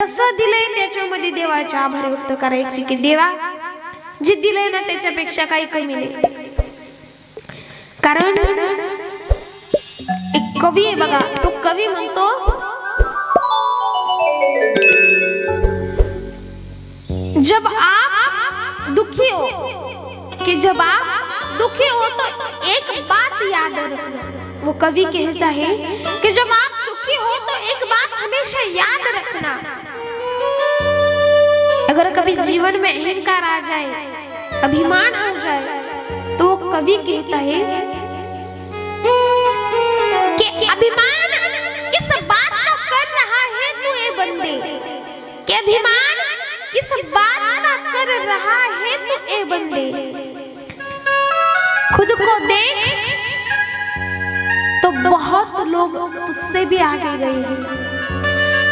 कसं दिलंय त्याच्यामध्ये देवाचे आभार व्यक्त करायचे की देवा जे दिलंय ना त्याच्यापेक्षा काही कमी नाही. कारण एक कवी आहे बघा तो कवी म्हणतो जब आप दुखी हो कि जब आप दुखी हो तो एक बात याद रखना. वो कवि कहता है कि जब आप दुखी हो तो एक बात हमेशा याद रखना। अगर कभी जीवन में अहंकार आ जाए, अभिमान आ जाए तो कवि कहता है कि अभिमान किस बात का कर रहा है तू ए बंदे? कि अभिमान किस बात का कर रहा है तू ए बंदे? खुद को देख तो बहुत लोग तुझसे भी आगे गए हैं।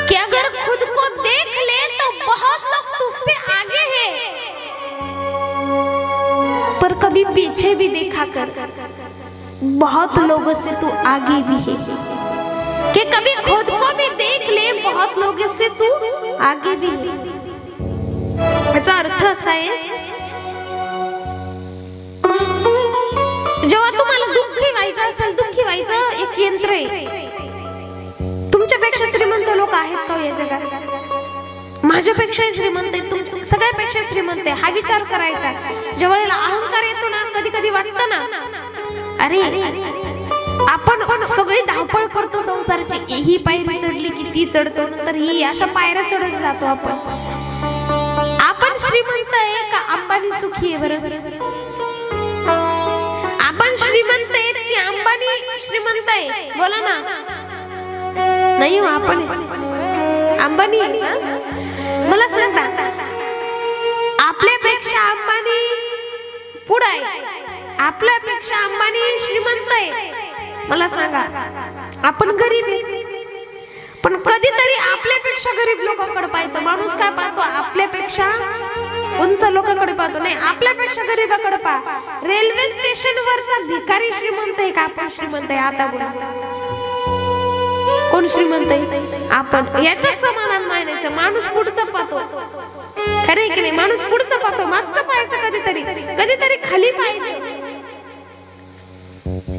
कि अगर खुद को देख ले तो बहुत लोग तुझसे आगे हैं। पर कभी पीछे भी देखा कर बहुत लोगों से तू आगे भी है। कि कभी खुद को भी देख ले बहुत लोगों से तू आगे भी है। याचा अर्थ असा आहे जेव्हा तुम्हाला दुःखी व्हायचं असेल दुःखी व्हायचं एक यंत्र आहे. तुमच्यापेक्षा श्रीमंत लोक आहेत का हो या जगात? माझ्यापेक्षा श्रीमंत आहे तुम सगळ्यापेक्षा श्रीमंत आहे हा विचार करायचा जेव्हा अहंकार येतो ना कधी कधी वाटतं ना अरे आपण सगळी धावपळ करतो संसाराची. ही पायरी चढली की ती चढतो नंतर ही अशा पायऱ्या चढत जातो आपण. आपण श्रीमंत आहे का? अंबानी सुखी आहे बरं? अंबानी श्रीमंत आहे. बोला ना. नाही हो आपण. अंबानी? मला सांगा आपल्यापेक्षा अंबानी पुढे आहे. आपल्यापेक्षा अंबानी श्रीमंत आहे. मला सांगा आपण गरीब आहे. पण कधीतरी आपल्यापेक्षा गरीब लोकांकडे पाहायचं. माणूस काय पाहतो? आपल्यापेक्षा उंच लोकांकडे पाहतो. नाही आपल्यापेक्षा गरीबाकडे पहा. रेल्वे स्टेशन वरचा भिकारी श्रीमंत आहे का? आपण श्रीमंत आहे आता बोला. कोण श्रीमंत आहे? आपण. याच्या समाधान मानायचं. माणूस पुढचं पाहतो. खरे की नाही? माणूस पुढचं पाहतो. मागचं पाहायचं कधीतरी. कधीतरी खाली पाहायचं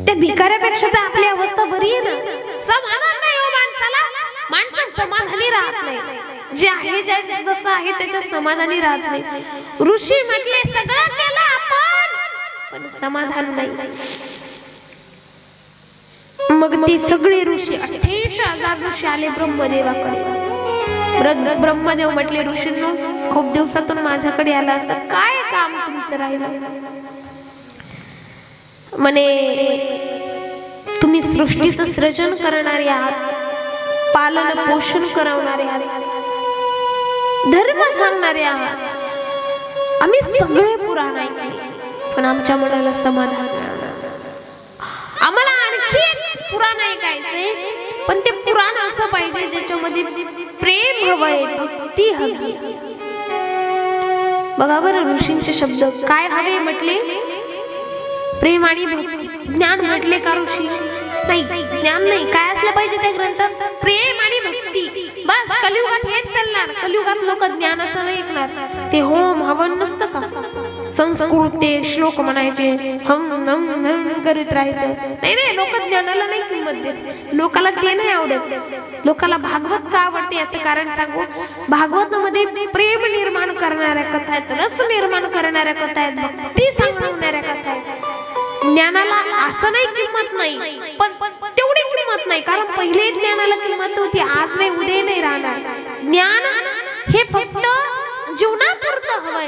त्या भिकाऱ्यापेक्षा तर आपली अवस्था बरी आहे ना. समाधान नाही हो माणसाला. माणसं समाधानी राहत नाही. जे आहे ज्या जसं आहे त्याच्या समाधानी राहत नाही. ऋषी म्हटले सगळं केलं आपण. पण समाधान नाही. मग ते सगळे ऋषी अठ्ठ्याऐंशी हजार ऋषी आले ब्रह्मदेवाकडे. ब्रह्मदेव म्हटले ऋषींनो खूप दिवसातून माझ्याकडे आला असं काय काम तुमचं राहिलं? म्हणे तुम्ही सृष्टीचं सृजन करणारे आहात पालन पोषण करवणारे आहात. धर्म सांगणारे आहात. आम्ही सगळे पुराण ऐकले पण आमच्या मनाला समाधान आम्हाला आणखी एक पुराण ऐकायचंय पण ते पुराण असं पाहिजे ज्याच्यामध्ये प्रेम हवंय भक्ती हवी. बघा बरं ऋषींचे शब्द काय हवे म्हटले? प्रेम आणि भक्ती ज्ञान म्हटले का ऋषी? नाही ज्ञान नाही. काय असलं पाहिजे त्या ग्रंथात प्रेम आणि भक्ती. बस कलियुगात हेच चालणार. कलियुगात लोक ज्ञानाचं नाही ऐकणार. ते होम हवन नसतं का? संस्कृत ते श्लोक म्हणायचे हम हम हम करीत राहायचं. नाही नाही लोक ज्ञानाला नाही किंमत देत. लोकाला ते नाही आवडत. लोकाला भागवत का आवडते याचं कारण सांगू? भागवतामध्ये प्रेम निर्माण करणाऱ्या कथा आहेत रस निर्माण करणाऱ्या कथा आहेत भक्ती सांगणाऱ्या कथा आहेत. ज्ञानाला असं नाही किंमत नाही पण तेवढी किंमत नाही. कारण पहिले ज्ञानाला किंमत नव्हती आज नाही उद्या नाही राहणार. ज्ञान हे फक्त जीवनापुरतं हवंय.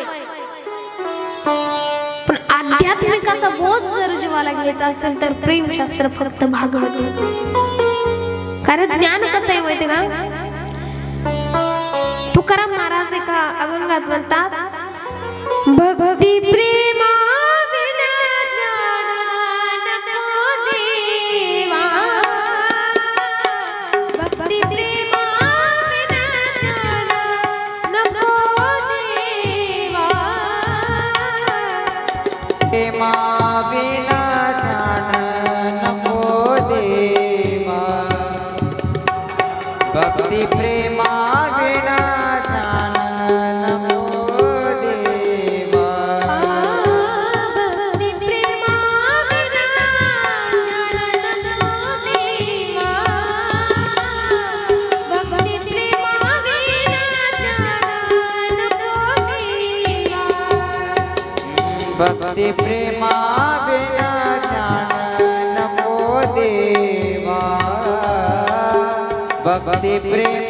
पण आध्यात्मिकाचा बोध जर जीवाला घ्यायचा असेल तर प्रेमशास्त्र फक्त भागवत. कारण ज्ञान कसं आहे माहिती का? तुकाराम महाराज एका अभंगात म्हणतात भक्ती प्रेम भक्ती प्रेमा विना ज्ञान नको देवा भक्ती प्रेमा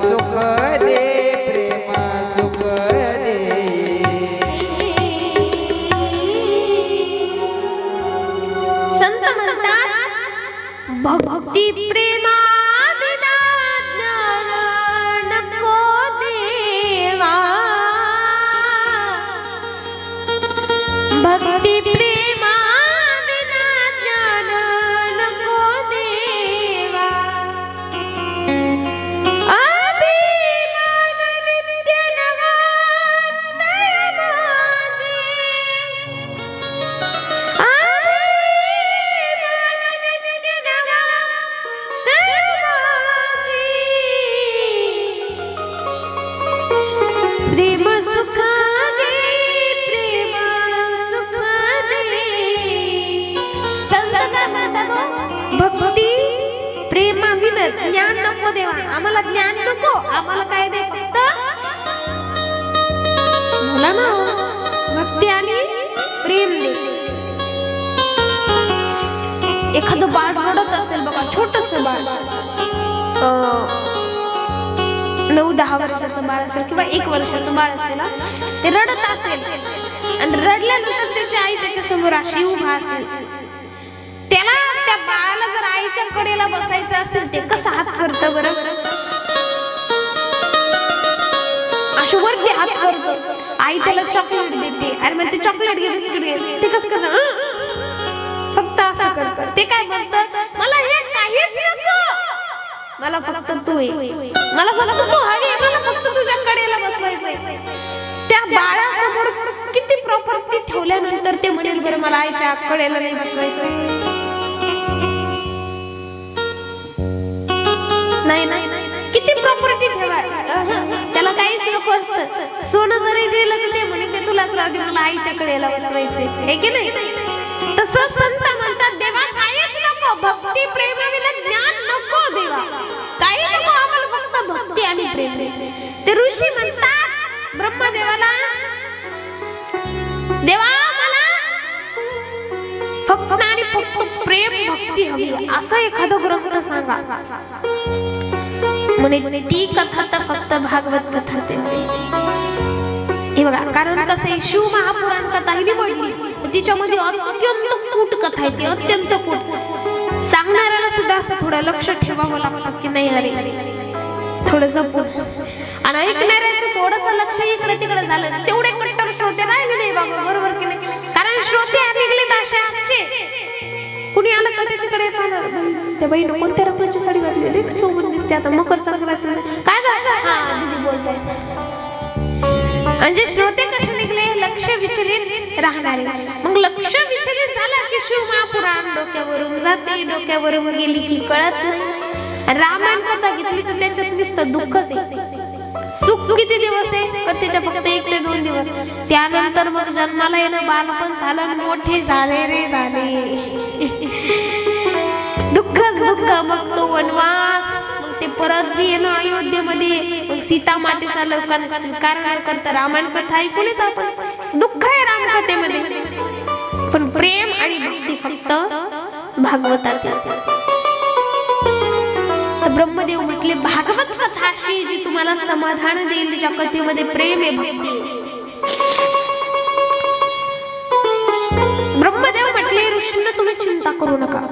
सुख दे प्रेम सुख दे. संत म्हणतात भक्ती प्रेमा एखादं बाळ रडत असेल बघा छोटस बाळ. नऊ दहा वर्षाचं बाळ असेल किंवा एक वर्षाचं बाळ असेल ते रडत असेल. आणि रडल्यानंतर त्याची आई त्याच्यासमोर अशी उभा असेल. त्याला त्या बाळाला जर आईच्या कडेला बसायचं असेल ते कसं हात करतं बरं? अशी वरती हात करतो. आई त्याला चॉकलेट देते. अरे मग ते चॉकलेट घे बिस्किट घे. ते कसं करतं? करतं ते काय म्हणतं? मला हे काहीच नको. मला फक्त तू आहे मला फक्त तू हवी आहे, मला फक्त तुझ्या कडेला बसवायचंय. त्या बाळासमोर किती प्रॉपर्टी ठेवल्यानंतर ते म्हणेल बरं मला आईच्या कडेला नाही बसवायचं नाही नाही. किती प्रॉपर्टी ठेवा त्याला काहीच नको असतं. सोनं जरी दिलं तर ते म्हणे ते तुलाच मला आईच्या कडेला बसवायचंय. हे की नाही? तसं संत म्हणतात देवा काहीच नको भक्ती प्रेमाविना ज्ञान नको देवा. काही नको आम्हाला फक्त भक्ती आणि प्रेम. ते ऋषी म्हणतात ब्रह्मदेवाला देवा मला फक्त आणि फक्त प्रेम भक्ती हवी. असं एखादं ग्रंथ सांगा. म्हणे ती कथा तर फक्त भागवत कथा असेल हे बघा कारण कसं शिव महापुराण कथा ही निवडली तिच्यामध्ये अत्यंत कूट कथा आहे ती अत्यंत कूट. सांगणाऱ्याला सुद्धा असं थोडं लक्ष ठेवावं लागतं की नाही अरे थोडं जपून. आणि ऐकणाऱ्याचं थोडस लक्ष इकडे तिकडे झालं तेवढे तर श्रोते नाही बाबा बरोबर की नाही? कारण श्रोते निघले तर असे आमचे. कुणी आलं का त्याच्याकडे त्या बहिण कोणत्या रंगाची साडी घातलेली सोबत दिसते आता मकर संक्रांत काय झालं? हा दीदी बोलताय. म्हणजे श्रोते कसे निघले? लक्ष विचलित राहणार. मग लक्ष विचलित झालं की शिव महापुराण डोक्यावरून जाते डोक्यावरून गेली की कळत नाही. रामायण कथा घेतली तर त्याच्यात नुसतं दुःखच आहे. सुख किती दिवस आहे? कथेच्या फक्त एक ते दोन दिवस. त्यानंतर मग जन्माला येणं बालपण झालं आणि मोठे झाले रे झाले. दुःख दुःख मग तो वनवास. ते परत बी येणं अयोध्येमध्ये. सीता मातेचा लोकांना स्वीकार न करता रामायण कथा ऐकून येत आपण. दुःख आहे रामकथेमध्ये पण प्रेम आणि भक्ती फक्त भागवतात ब्रह्मदेव म्हटले भागवत कथा अशी जी तुम्हाला समाधान देईल. तिच्या कथेमध्ये प्रेम आहे भक्ती ब्रह्मदेव म्हटले ऋषींना तुम्ही चिंता करू नका.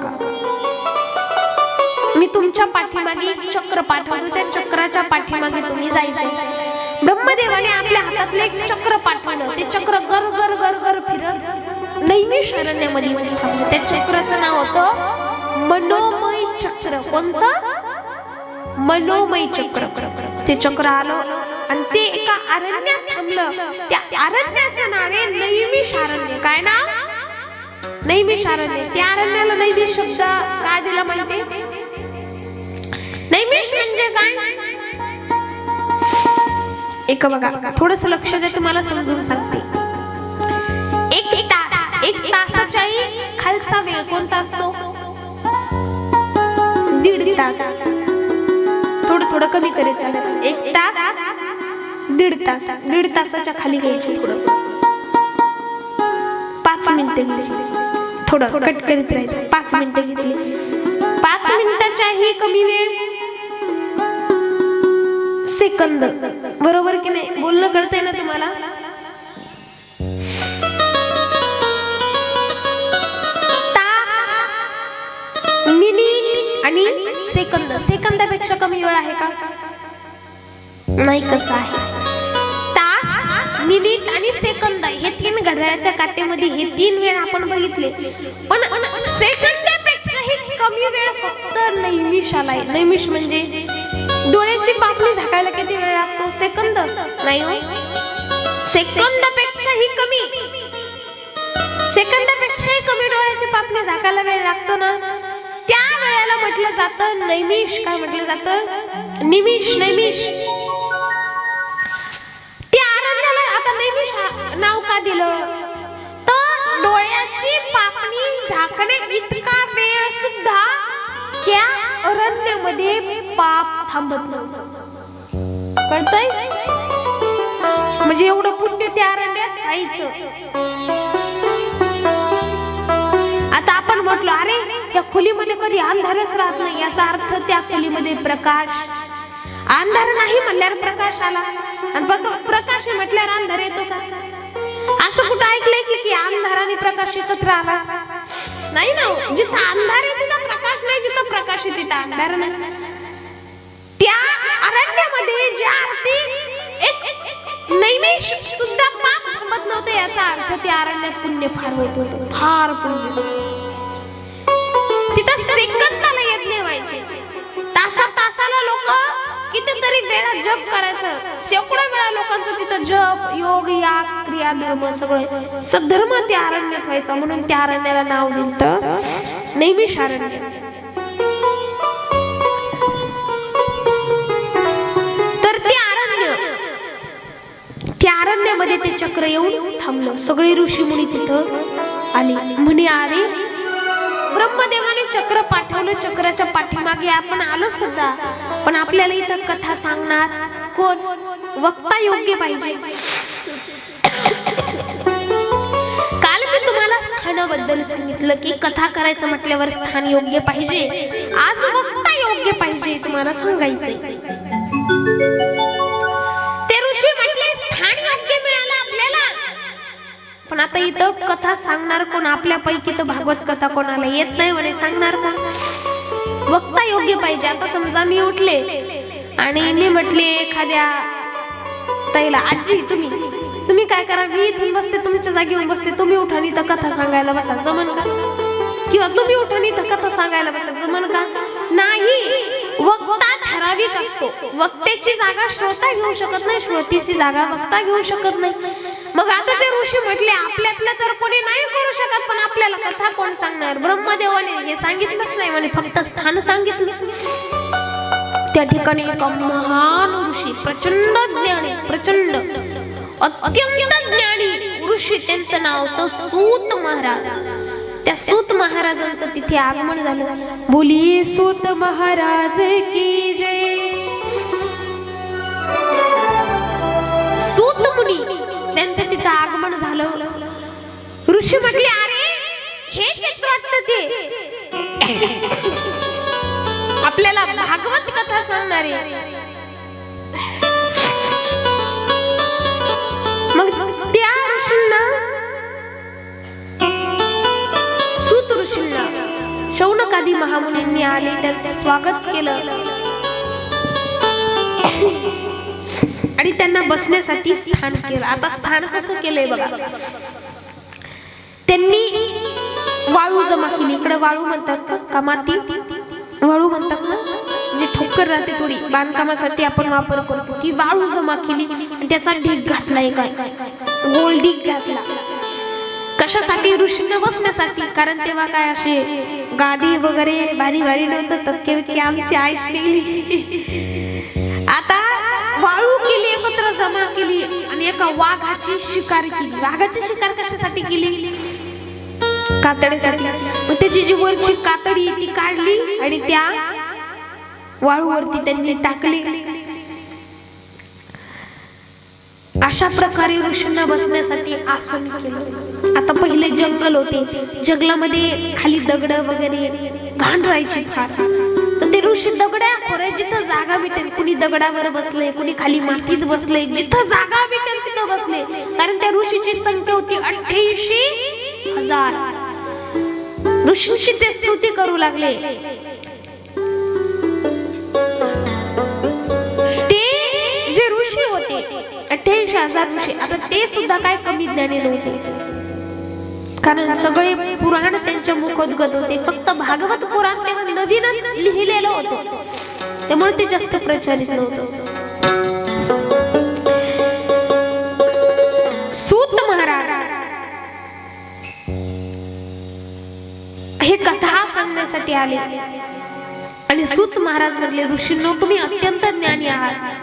पाठीमागे एक चक्र पाठवतो त्या चक्राच्या पाठीमागे तुम्ही जायचं. ब्रह्मदेवाने आपल्या हातातलं एक चक्र पाठवलं ते चक्र गर गर गर गर फिरत नैमी शरण्यामध्ये थांबलं त्या चक्राचं नाव होतं मनोमय चक्र. कोणतं? मनोमय चक्र. ते चक्र आलं आणि ते एका अरण्यात थांबलं. त्या अरण्याचं नाव आहे नैमिष अरण्य काय नाव? नैमिष अरण्य त्या अरण्याला नैमिष शब्द का दिला माहिती म्हणजे काय? एक बघा थोडस लक्ष द्या तुम्हाला समजून सांगते. एक एक तास एक तासाच्याही खालचा वेळ कोणता असतो? दीड तास. थोडं थोडं कमी करीत चालायचं एक तास दीड तास दीड तासाच्या खाली घ्यायचे थोडं. पाच मिनिटं घ्यायची. थोडं कट करीत राहायचं. पाच मिनिटं घेतली. पाच मिनिटाच्याही कमी वेळ सेकंद बरोबर की नाही? बोलणं कळतंय ना तुम्हाला? मिनिट आणि सेकंद. सेकंदापेक्षा कमी वेळ आहे का? नाही कसं आहे? तास मिनिट आणि सेकंद. हे तीन घड्याळाच्या काट्यामध्ये हे तीन वेळ आपण बघितले. पण सेकंदापेक्षाही कमी वेळ फक्त नैमिषाला आहे. नैमिष म्हणजे डोळ्याची पापणी झाकायला किती वेळ लागतो? सेकंद? नाही हो. सेकंदापेक्षाही कमी. सेकंदापेक्षाही कमी डोळ्याची पापणी झाकायला वेळ लागतो ना? त्या वेळेला म्हटलं जातं नैमिष काय म्हटलं जातं? निमिष नैमिष. त्या अरण्याला आता नैमिष नाव का दिलं? तर डोळ्याची पापणी झाकणे इतका वेळ सुद्धा त्या अरण्यामध्ये पाप थांबत नव्हतं. म्हणजे एवढं पुण्य त्या अरण्यात राहायचं आता आपण म्हटलो अरे त्या खोलीमध्ये कधी अंधारच राहत नाही. याचा अर्थ त्या खोलीमध्ये प्रकाश. अंधार नाही म्हणल्यावर प्रकाश आला. आणि प्रका- प्रकाश म्हटल्यावर अंधार येतो का? असं कुठं ऐकलंय की की अंधार आणि प्रकाश एकत्र आला? नाही ना हो. जिथं अंधार येतो प्रकाश नाही जिथं प्रकाश आहे तिथं अंधार नाही त्या अरण्यामध्ये ज्या अर्थी एक नैमेश सुद्धा पाप थांबत नव्हतं याचा अर्थ त्या अरण्यात पुण्य फार होत होतं. फार पुण्य. तिथं सेकंदाला यज्ञ व्हायचे. तासा तासाला लोक कितीतरी वेळा जप करायचं. शेकडो वेळा लोकांचं तिथं जप योग या क्रिया धर्म सगळं. सद्धर्म त्या अरण्यात व्हायचा. म्हणून त्या अरण्याला नाव दिलं तर नैमिष अरण्य. अरण्यामध्ये ते चक्र येऊन थांबलं. सगळे ऋषी मुनी तिथं आले म्हणे अरे ब्रह्मदेवाने चक्र पाठवलं. चक्राच्या पाठीमागे आपण आलो सुद्धा. पण आपल्याला इथं कथा सांगणार कोण? वक्ता योग्य पाहिजे. काल मी तुम्हाला स्थानाबद्दल सांगितलं की कथा करायचं म्हटल्यावर स्थान योग्य पाहिजे. आज वक्ता योग्य पाहिजे तुम्हाला सांगायचंय. पण आता इथं कथा सांगणार कोण? आपल्यापैकी तर भागवत कथा कोणाला येत नाही म्हणे सांगणार कोण? वक्ता योग्य पाहिजे. आता समजा मी उठले आणि मी म्हटले एखाद्या ताईला आजी तुम्ही तुम्ही काय करा? मी इथून बसते तुमच्या जागी येऊन बसते. तुम्ही उठा तर इथं कथा सांगायला बसा. जमन का? किंवा तुम्ही उठा तर इथं कथा सांगायला बसा. जमन का? नाही. वक्ता ठराविक असतो. वक्त्याची जागा श्रोता घेऊ शकत नाही श्रोतीची जागा वक्ता घेऊ शकत नाही. मग आता ते ऋषी म्हटले आपल्यातलं तर कोणी नाही करू शकत पण आपल्याला कथा कोण सांगणार? ब्रह्मदेवाने हे सांगितलंच नाही म्हणे फक्त स्थान सांगितलं. त्या ठिकाणी एक महान ऋषी प्रचंड ज्ञानी प्रचंड अत्यंत ज्ञानी ऋषी त्यांचं नाव होतं सूत महाराज. त्या सूत महाराजांचं तिथे आगमन झालं. बोली सूत महाराज की जय. सूत मुनी त्यांचं तिथं आगमन झालं. ऋषी म्हटले अरे हे चित्र वाटत ते. आपल्याला भागवत कथा सांगणारे. मग त्या ऋषींना सुत ऋषींना शौनकादी महामुनींनी आले त्यांचं स्वागत केलं. आणि त्यांना बसण्यासाठी स्थान केलं. आता स्थान कसं केलंय बघा. त्यांनी वाळू जमा केली इकडे वाळू म्हणतात का? माती वाळू म्हणतात ना? म्हणजे ठोकर राहते थोडी. बांधकामासाठी आपण वापर करतो. ती वाळू जमा केली आणि त्याचा ढीग घातला एका. गोल ढीग घातला. कशासाठी? ऋषींना बसण्यासाठी. कारण तेव्हा काय असे गादी वगैरे भारी भारी नव्हतं. तक्के आमची आईस निघली आता वाळू केली. जमा केली आणि एका वाघाची शिकार केली. वाघाची शिकार कशासाठी केली? कातडीसाठी. मग त्याची जी वरची कातडी ती काढली आणि त्या वाळूवरती त्यांनी टाकली. अशा प्रकारे ऋषींना बसण्यासाठी आसन केलं. आता पहिले जंगल होते. जंगलामध्ये खाली दगड वगैरे घाण राहायची फार. दिवशी ऋषी दगड्या खोऱ्या जिथं जागा भेटेल कुणी दगडावर बसले कुणी खाली मातीत बसले जिथं जागा भेटेल तिथं बसले. कारण त्या ऋषीची संख्या होती अठ्ठ्याऐंशी हजार. ऋषींची ते स्तुती करू लागले. ते जे ऋषी होते अठ्ठ्याऐंशी हजार ऋषी आता ते सुद्धा काय कमी ज्ञानी नव्हते. कारण सगळे पुराण त्यांच्या मुखोद्गत होते. फक्त भागवत पुराण तेव्हा नवीनच लिहिलेलं होतं. त्यामुळे ते जास्त प्रचारित नव्हतं. सूत महाराज हे कथा सांगण्यासाठी आले. आणि सूत महाराज म्हणले ऋषींनो तुम्ही अत्यंत ज्ञानी आहात.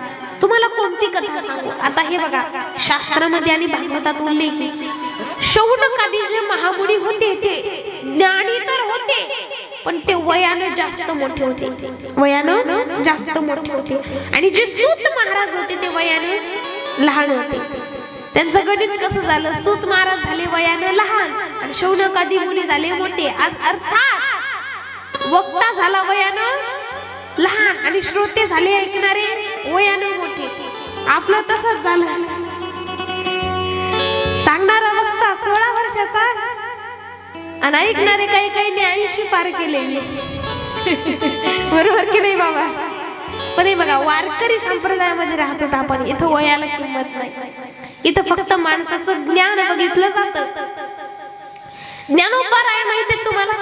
तुम्हाला कोणती कथा सांगू? आता हे बघा शास्त्रामध्ये आणि भागवतात उल्लेख शौनक शौनकादी जे महामुनी होते ते. ज्ञानी तर होते पण ते वयानं जास्त मोठे होते. वयानं जास्त मोठे होते. आणि जे सूत महाराज होते ते वयाने लहान होते. त्यांचं गणित कसं झालं? सूत महाराज झाले वयाने लहान आणि शौनकादी मुनी झाले मोठे. आज अर्थात वक्ता झाला वयानं लहान आणि श्रोते झाले ऐकणारे वयाने मोठे. आपलं तसंच झालं. सांगणारा सोळा वर्षाचा. आणि ऐकणारे काही काही ऐंशी पार केले बरोबर की नाही बाबा? पण हे बघा वारकरी संप्रदायामध्ये राहतात आपण. इथं वयाला किंमत नाही. इथं फक्त माणसाचं ज्ञान बघितलं जातं. ज्ञानोपार आहे माहिती तुम्हाला?